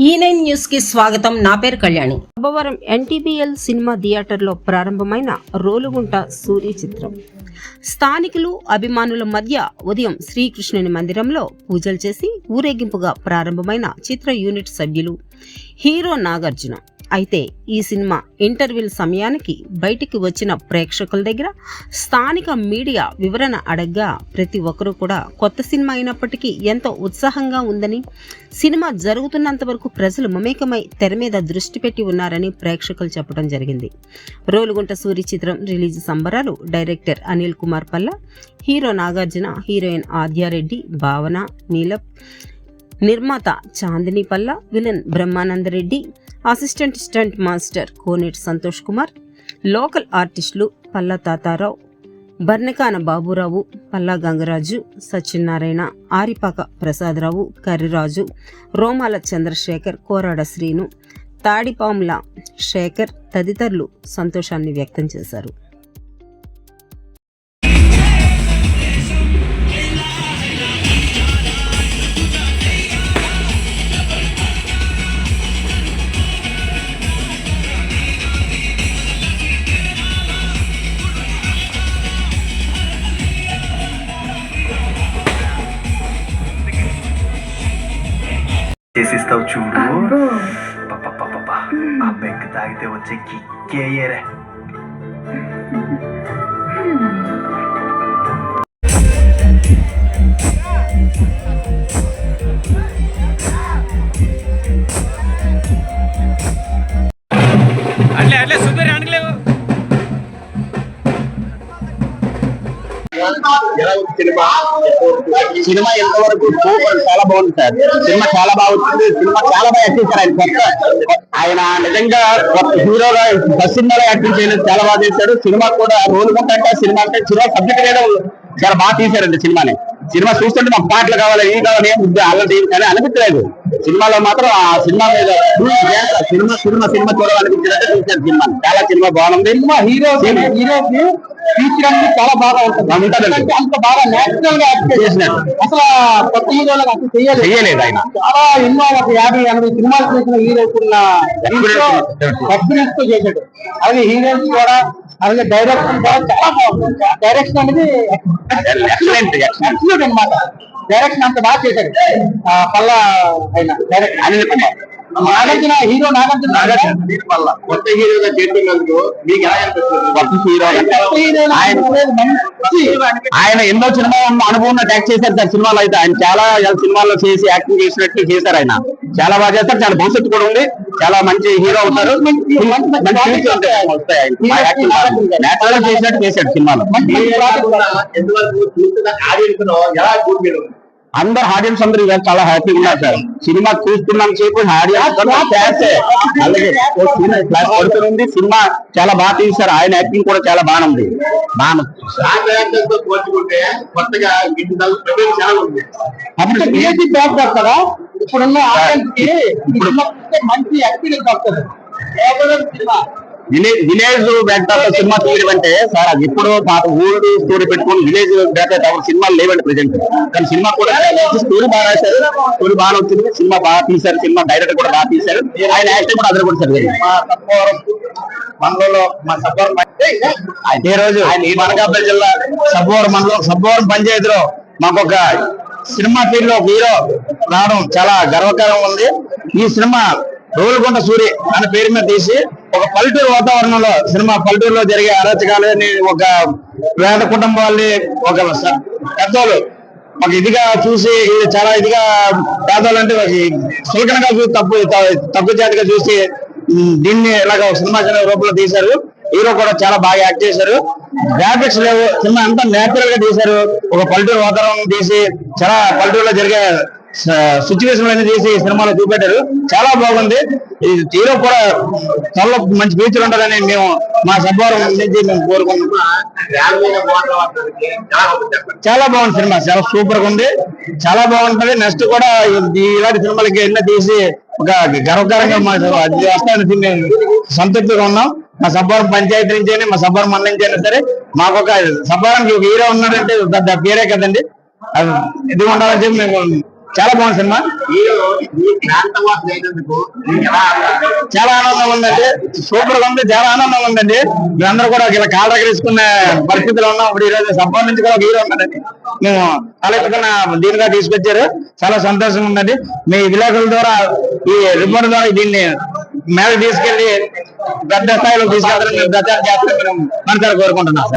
E ఈ nine న్యూస్కి స్వాగతం. నా పేరు కళ్యాణి. అబ్బవరం ఎన్టీబీఎల్ సినిమా థియేటర్లో ప్రారంభమైన రోలుగుంట సూర్య చిత్రం. స్థానికులు అభిమానుల మధ్య ఉదయం శ్రీకృష్ణుని మందిరంలో పూజలు చేసి ఊరేగింపుగా ప్రారంభమైన చిత్ర యూనిట్ సభ్యులు హీరో నాగార్జున. అయితే ఈ సినిమా ఇంటర్వ్యూల సమయానికి బయటికి వచ్చిన ప్రేక్షకుల దగ్గర స్థానిక మీడియా వివరణ అడగ్గా ప్రతి ఒక్కరూ కూడా కొత్త సినిమా అయినప్పటికీ ఎంతో ఉత్సాహంగా ఉందని సినిమా జరుగుతున్నంత వరకు ప్రజలు మమేకమై తెర మీద దృష్టి పెట్టి ఉన్నారని ప్రేక్షకులు చెప్పడం జరిగింది. రోలుగుంట సూరి చిత్రం రిలీజ్ సంబరాలు director Anil Kumar Palla hero Nagarjuna heroine Aadyareddy Bhavana Neelap నిర్మాత Chandini Palla villain Brahmanandareddy assistant stunt master Koneti Santosh Kumar local ఆర్టిస్టులు పల్లా తాతారావు బర్నకాన బాబురావు పల్లా గంగరాజు సత్యనారాయణ ఆరిపాక ప్రసాదరావు కర్రిరాజు రోమాల చంద్రశేఖర్ కోరాడ శ్రీను తాడిపాముల శేఖర్ తదితరులు సంతోషాన్ని వ్యక్తం చేశారు. చేసిస్తావు చూడు పప్పపప్పప. ఆ బెంక్ తాగితే వచ్చే కిక్కే ఏరే అట్లే అట్లే సూపర్ అనగలేవు సినిమా ఎంతవరకు సూపర్ చాలా బాగుంది సార్. సినిమా చాలా బాగా వచ్చింది. సినిమా చాలా బాగా యాక్టింగ్ చేశారు ఆయన కొత్త. ఆయన నిజంగా కొత్త హీరోగా ఫస్ట్ సినిమాలో యాక్టింగ్ చేయలేదు చాలా బాగా చేశాడు సినిమా కూడా రోల్ అంటే సినిమా అంటే సినిమా సబ్జెక్ట్ మీద చాలా బాగా తీశారండి సినిమాని. సినిమా చూస్తుంటే మాకు పాటలు కావాలి ఈ కావాలి ఏం ముద్దు అల్లది కానీ అనిపించలేదు. సినిమాలో మాత్రం ఆ సినిమా మీద సినిమా సినిమా సినిమా చూడాలనిపించినట్టు చూశారు సినిమా చాలా సినిమా బాగుంది. హీరో హీరోకి ఫీచర్ అనేది చాలా బాగా ఉంటుంది. అంత బాగా నేచురల్గా యాక్ట్ చేసినాడు అసలు కొత్త హీరోలకు అసలు చేయలేదు. ఆయన. చాలా ఎన్నో ఒక యాభై ఎనభై సినిమాలు చేసిన హీరోకున్న ఎక్స్పీరియన్స్తో చేశాడు. అలాగే హీరోయిన్స్ కూడా అలాగే డైరెక్షన్ కూడా చాలా బాగుంది. డైరెక్షన్ అనేది ఎక్సలెంట్ ఎక్సలెంట్ అనమాట డైరెక్షన్ అంత బాగా చేశాడు. పల్లా ఆయన డైరెక్ట్ అనిల్ కుమార్. నాగార్జున హీరో నాగార్జున కొత్త హీరోగా చేస్తున్నందుకు మీకు ఎలా అనిపిస్తుంది కొత్త హీరో ఆయన ఎన్నో సినిమా అనుభవం ట్యాక్ చేశారు సార్ సినిమాలో అయితే ఆయన చాలా సినిమాల్లో చేసి యాక్టింగ్ చేసినట్టు చేశారు ఆయన చాలా బాగా చేస్తారు చాలా భవిష్యత్తు కూడా ఉంది చాలా మంచి హీరో గా చేసినట్టు చేశాడు సినిమాలో అందరు ఆడియన్స్ అందరూ ఇవాళ చాలా హ్యాపీగా ఉన్నారు సార్. సినిమా చూస్తున్నాం సేపు ఆడియన్స్ అలాగే ఓ సినిమా క్లాస్ పడుతుంది సినిమా చాలా బాగా తీశారు. ఆయన యాక్టింగ్ కూడా చాలా బాగుంది బాగా అప్పుడు ఏది బ్యాక్ వస్తుందా ఇప్పుడున్న ఆడియన్స్కి ఇప్పుడు మంచి ఎక్స్పీరియన్స్ వస్తుంది విలేజ్ విలేజ్ బ్యాక్డ్రాప్ సినిమా తీయడం అంటే సార్ అది ఇప్పుడు పాత ఓల్డ్ స్టోరీ పెట్టుకొని విలేజ్ బ్యాక్డ్రాప్ ఎవరు సినిమాలు లేవండి ప్రెజెంట్. కానీ సినిమా కూడా స్టోరీ బాగా రాశారు. స్టోరీ బాగా వచ్చింది. సినిమా బాగా తీశారు. సినిమా డైరెక్టర్ కూడా బాగా తీశారు. ఆయన యాక్టింగ్ కూడా అదర్ కొట్టారు మండలంలో మా సబ్బవరం అదే రోజు అనకాపల్లి జిల్లా సబ్బవరం మండలం సబ్బవరం పంచాయతీలో మాకు ఒక సినిమా ఫీల్డ్లో హీరో రావడం చాలా గర్వకారం ఉంది. ఈ సినిమా రోలుకొండ సూరి అనే పేరు మీద తీసి ఒక పల్లెటూరు వాతావరణంలో సినిమా పల్లెటూరులో జరిగే అరాచకాలని ఒక పేద కుటుంబాల్ని ఒక పెద్దోళ్ళు ఒక ఇదిగా చూసి ఇది చాలా ఇదిగా పేదోళ్ళు అంటే ఒక సులకనగా చూసి తప్పు త- జాతిగా చూసి దీన్ని ఇలాగ సినిమా రూపంలో తీశారు. హీరో కూడా చాలా బాగా యాక్ట్ చేశారు. గ్రాఫిక్స్ లేవు సినిమా అంతా నేచురల్గా తీశారు. ఒక పల్లెటూరు వాతావరణం తీసి చాలా పల్లెటూరులో జరిగే సిచ్యువేషన్ అనేది తీసి సినిమాలో చూపెట్టారు. చాలా బాగుంది. ఈ హీరో కూడా చాలా మంచి ఫ్యూచర్ ఉంటుందని మేము మా సభవరం నుంచి మేము కోరుకుంటున్నాం. చాలా బాగుంది సినిమా. చాలా సూపర్గా ఉంది. చాలా బాగుంటది. నెక్స్ట్ కూడా ఈ- ఇలాంటి సినిమాలకి ఎన్నో తీసి ఒక గర్వకారంగా మా వస్తానికి మేము సంతృప్తిగా ఉన్నాం. మా సబ్బవరం పంచాయతీ నుంచి అయినా మా సబ్బవరం మన నుంచి అయినా సరే మాకు ఒక సబ్బవరానికి ఒక హీరో ఉన్నాడంటే పెద్ద పేరే కదండి. అది ఇది ఉండాలని చెప్పి మేము చాలా బాగుంది సినిమా. చాలా ఆనందంగా ఉందండి. సూపర్గా ఉంది చాలా ఆనందంగా ఉందండి. మేమందరూ కూడా ఇలా కాళ్ళ తీసుకునే పరిస్థితిలో ఉన్నాం. ఇప్పుడు ఈ రోజు సంపాదన నుంచి కూడా హీరో ఉన్నాడండి. మేము తలెత్తుకున్న దీనిగా తీసుకొచ్చారు. చాలా సంతోషంగా ఉందండి. మీ విలేకరుల ద్వారా ఈ రిపోర్ట్ ద్వారా దీన్ని మేరకు తీసుకెళ్ళి పెద్ద స్థాయిలో తీసుకెళ్తారని మేము ప్రచారం చేస్తారని మేము మనసారా కోరుకుంటున్నాం